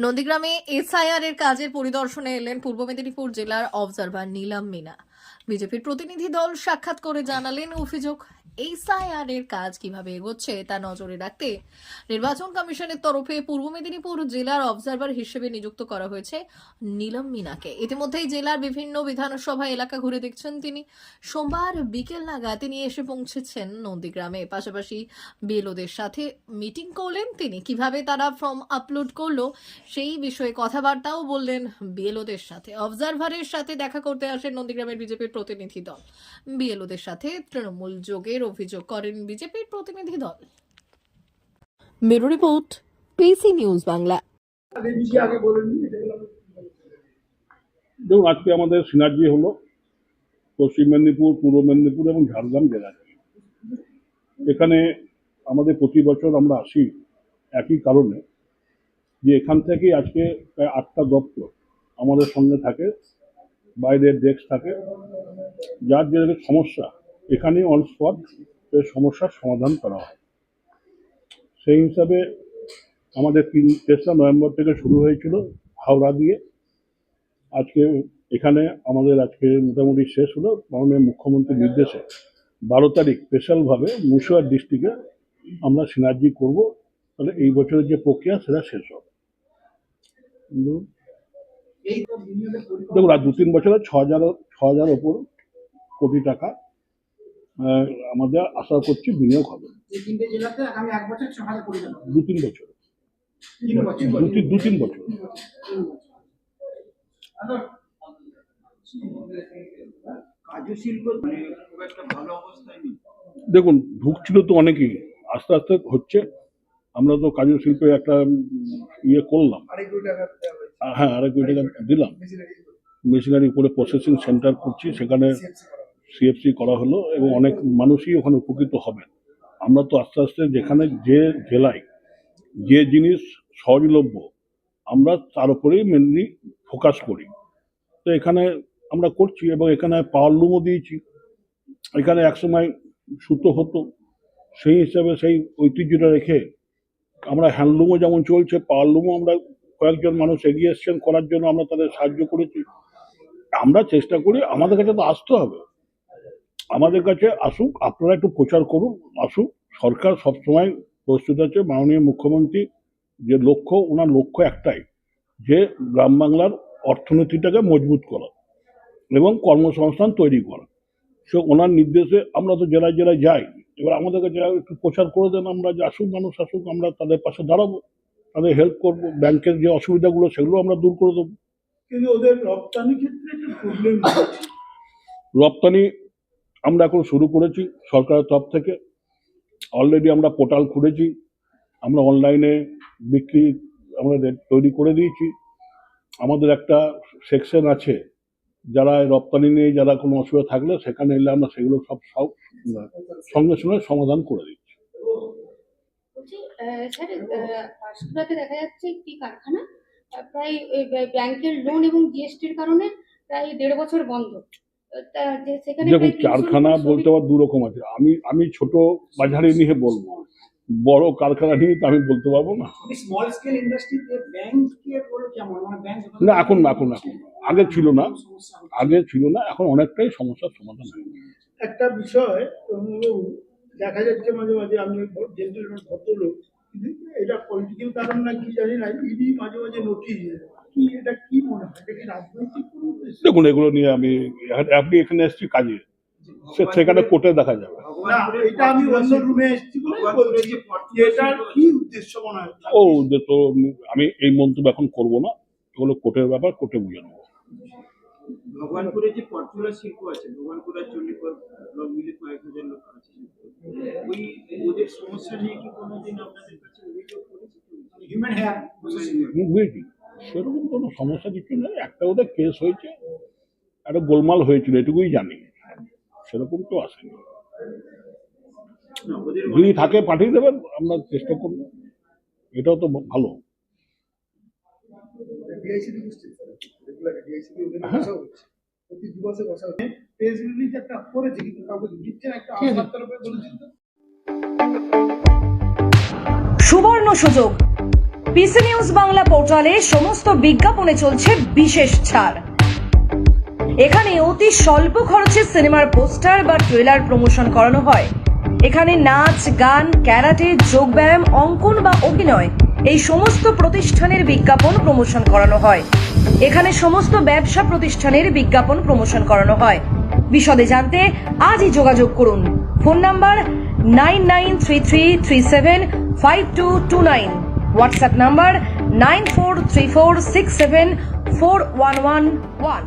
নন্দীগ্রামে এসআইআর এর কাজের পরিদর্শনে এলেন পূর্ব মেদিনীপুর জেলার অবজারভার নীলাম মিনা। বিজেপির প্রতিনিধি দল সাক্ষাৎ করে জানালেন অভিযোগ এসআইআর এর কাজ কীভাবে এগোচ্ছে তা নজরে রাখতে নির্বাচন কমিশনের তরফে পূর্ব মেদিনীপুর জেলার অবজারভার হিসেবে নিযুক্ত করা হয়েছে নীলম মিনাকে। ইতিমধ্যেই জেলার বিভিন্ন বিধানসভা এলাকা ঘুরে দেখছেন তিনি। সোমবার বিকেল নাগাদ তিনি এসে পৌঁছেছেন নন্দীগ্রামে। পাশাপাশি বিএলওদের সাথে মিটিং করলেন তিনি। কীভাবে তারা ফর্ম আপলোড করল সেই বিষয়ে কথাবার্তাও বললেন বিএলওদের সাথে। অবজারভারের সাথে দেখা করতে আসেন নন্দীগ্রামের বিজেপির প্রতিনিধি দল। বিএলওদের সাথে তৃণমূল যোগের অভিযোগ করেন বিজেপির প্রতিনিধি দল। Bureau report PC news Bangla. দেখুন আজকে আমাদের সিনার্জি হলো পশ্চিম মেদিনীপুর পূর্ব মেদিনীপুর এবং ঝাড়গ্রাম জেলায়। এখানে আমাদের প্রতি বছর আমরা আসি একই কারণে যে এখান থেকে আজকে প্রায় আটটা দপ্তর আমাদের সঙ্গে থাকে বাইরের ডেস্ক থাকে যার যে সমস্যা এখানে অন স্পট সমস্যার সমাধান করা হয়। সেই হিসাবে আমাদের তিন তেসরা নভেম্বর থেকে শুরু হয়েছিল হাওড়া দিয়ে। আজকে এখানে আমাদের আজকে মোটামুটি শেষ হলো মাননীয় মুখ্যমন্ত্রীর নির্দেশে। বারো তারিখ স্পেশালভাবে মুর্শিদাবাদ ডিস্ট্রিক্টে আমরা সিনার্জি করব তাহলে এই বছরের যে প্রক্রিয়া সেটা শেষ হবে। দেখুন আর দু তিন বছরে ছ হাজার ছ হাজার ওপর কোটি টাকা আমাদের আশা করছি বিনিয়োগ হবে। দু তিন বছর। দু তিন বছর। মানে দেখুন ঢুকছিল তো অনেকেই। আস্তে আস্তে হচ্ছে। আমরা তো কাজু শিল্পে একটা ইয়ে করলাম। হ্যাঁ আরেক কোটি টাকা দিলাম। মেশিনারি করে প্রসেসিং সেন্টার করছি। সেখানে। সিএফসি করা হলো এবং অনেক মানুষই ওখানে উপকৃত হবেন। আমরা তো আস্তে আস্তে যেখানে যে জেলায় যে জিনিস সহজলভ্য, আমরা তার উপরেই মেনলি ফোকাস করি। তো এখানে আমরা করছি এবং এখানে পাওয়ার লুমও দিয়েছি। এখানে একসময় সুতো হতো। সেই হিসাবে সেই ঐতিহ্যটা রেখে আমরা হ্যান্ডলুমও যেমন চলছে পাওয়ার লুমও আমরা কয়েকজন মানুষ এগিয়ে এসছেন করার জন্য আমরা তাদের সাহায্য করেছি। আমরা চেষ্টা করি, আমাদের কাছে তো আসতে হবে। আমাদের কাছে আসুক আপনারা একটু প্রচার করুন আসুক। সরকার সবসময় প্রস্তুত আছে মাননীয় মুখ্যমন্ত্রী যে লক্ষ্য ওনার লক্ষ্য একটাই যে গ্রাম বাংলার অর্থনীতিটাকে মজবুত করা এবং কর্মসংস্থান তৈরি করা। সে ওনার নির্দেশে আমরা তো জেলায় জেলায় যাই এবার আমাদের কাছে একটু প্রচার করে দেন আমরা যে আসুক মানুষ আসুক আমরা তাদের পাশে দাঁড়াবো তাদের হেল্প করব ব্যাংকের যে অসুবিধাগুলো সেগুলো আমরা দূর করে দেবো। কিন্তু ওদের রপ্তানি ক্ষেত্রে একটা প্রবলেম রপ্তানি আমরা এখন শুরু করেছি সরকারের তরফ থেকে। অলরেডি আমরা পোর্টাল খুলেছি। আমরা অনলাইনে বিক্রি আমরা তৈরি করে দিয়েছি। আমাদের একটা সেকশন আছে, যারা রপ্তানি নিয়ে যারা কোনো অসুবিধা থাকলে সেখানে এলে আমরা সেগুলো সব সব সঙ্গে সঙ্গে সমাধান করে দিচ্ছি। দেখা যাচ্ছে একটি কারখানা প্রায় ব্যাংকের লোন এবং জিএসটির কারণে প্রায় দেড় বছর বন্ধ। দেখুন কারখানা বলতে আবার দু রকম আছে। আমি আমি ছোট বাজারে নিয়ে বলব। বড় কারখানা নিয়ে তো আমি বলতে পারব না। মানে ব্যাংক না এখন না এখন এখন আগে ছিল না। আগে ছিল না এখন অনেকটাই সমস্যার সমাধান হয়েছে একটা বিষয় দেখা যাচ্ছে মাঝে মাঝে আমি ভদ্রলোক এটা পলিটিক্যাল কারণ না কি জানি না ইডি মাঝে মাঝে নোটিশ কি এটা কি মনে হয়? এটা কি রাজনৈতিক কোনো দেখুন এগুলো নিয়ে আমি আপনি এখানে এসেছি কাজে। সে- সেখানে কোর্টে দেখা যাবে। না আমি অন্য রুমে এসেছি বলে বলছি। যে কি উদ্দেশ্য ও ওদের তো আমি এই মন্তব্য এখন করব না। এগুলো কোর্টের ব্যাপার কোর্টে বুঝে নেব। ভগবানপুরে যে পটুলা শিল্প আছে ভগবানপুর চণ্ডীপুর ব্লক মিলে কয়েক হাজার লোক আছে। ওই ওদের সমস্যা নিয়ে কি কোনোদিন আপনাদের কাছে অভিযোগ করেছে হিউম্যান হেয়ার সেরকম কোনো সমস্যা কিছু নেই। একটা ওদের কেস হয়েছে একটা গোলমাল হয়েছিল এটুকুই জানি। সেরকম তো আসেনি। যদি থাকে পাঠিয়ে দেবেন আমরা চেষ্টা করব। এটাও তো ভালো। রেগুলার ডিআইসিটি ওদের হ্যাঁ। বসা হচ্ছে। প্রতি দু মাসে বসা হচ্ছে প্রেস রিলিজ একটা করেছে কিন্তু কাউকে দিচ্ছেন একটা আমার তরফে বলেছেন তো। সুবর্ণ সুযোগ। পিসি নিউজ বাংলা পোর্টালে সমস্ত বিজ্ঞাপনে চলছে বিশেষ ছাড়। এখানে অতি স্বল্প খরচে সিনেমার পোস্টার বা ট্রেলার প্রমোশন করানো হয়। এখানে নাচ গান ক্যারাটে যোগব্যায়াম অঙ্কন বা অভিনয় এই সমস্ত প্রতিষ্ঠানের বিজ্ঞাপন প্রমোশন করানো হয়। এখানে সমস্ত ব্যবসা প্রতিষ্ঠানের বিজ্ঞাপন প্রমোশন করানো হয়। বিশদে জানতে আজই যোগাযোগ করুন। Phone number nine nine three three three seven five two two nine. WhatsApp number nine four three four six seven four one one one.